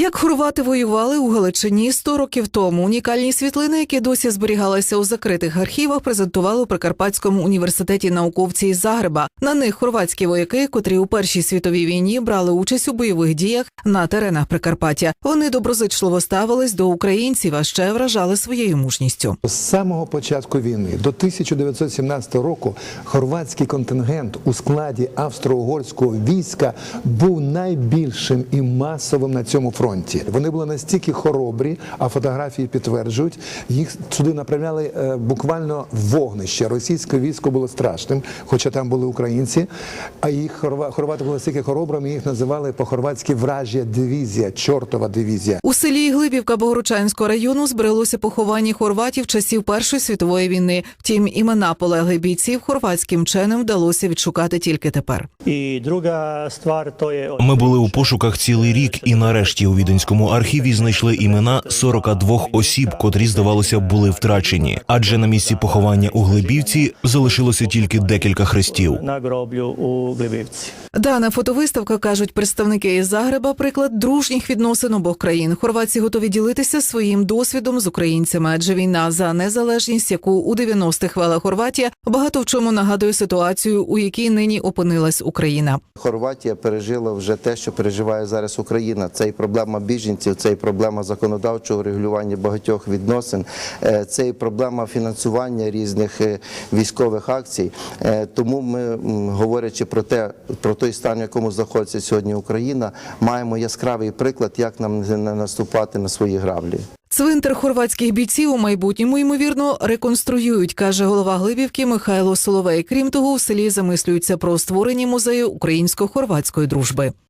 Як хорвати воювали у Галичині 100 років тому, унікальні світлини, які досі зберігалися у закритих архівах, презентували у Прикарпатському університеті науковці із Загреба. На них хорватські вояки, котрі у першій світовій війні брали участь у бойових діях на теренах Прикарпаття. Вони доброзичливо ставились до українців, а ще вражали своєю мужністю. З самого початку війни до 1917 року хорватський контингент у складі австро-угорського війська був найбільшим і масовим на цьому фронті. Вони були настільки хоробрі, а фотографії підтверджують, їх сюди направляли е, буквально вогнище. Російське військо було страшним, хоча там були українці. А їх хорва- хорвати були настільки хоробрими, їх називали по-хорватськи вражя дивізія, чортова дивізія. У селі Глибівка Богородчанського району збереглося поховання хорватів часів Першої світової війни. Втім, імена полеглих бійців хорватським вченим вдалося відшукати тільки тепер. I druga stvar to je Ми були у пошуках цілий рік, і нарешті у віденському архіві знайшли імена 42 осіб, котрі здавалося були втрачені. Адже на місці поховання у Глибівці залишилося тільки декілька хрестів. На гроблю у Glibivci. Дана фотовиставка кажуть представники із Загреба приклад дружніх відносин обох країн. Хорватці готові ділитися своїм досвідом з українцями, адже війна за незалежність, яку у 90-х вела Хорватія, багато в чому нагадує ситуацію, у якій нині опинилась Україна. Хорватія пережила вже те, що переживає зараз Україна. Це і проблема біженців, це і проблема законодавчого регулювання багатьох відносин, е, це і проблема фінансування різних е, військових акцій. Е, Тому ми, говорячи про те, про той стан, в якому знаходиться сьогодні Україна, маємо яскравий приклад, як нам не наступати на свої граблі. Цвинтар хорватських бійців у майбутньому ймовірно реконструюють, каже голова Глибівки Михайло Соловей. Крім того, у селі замислюються про створення музею українсько-хорватської дружби.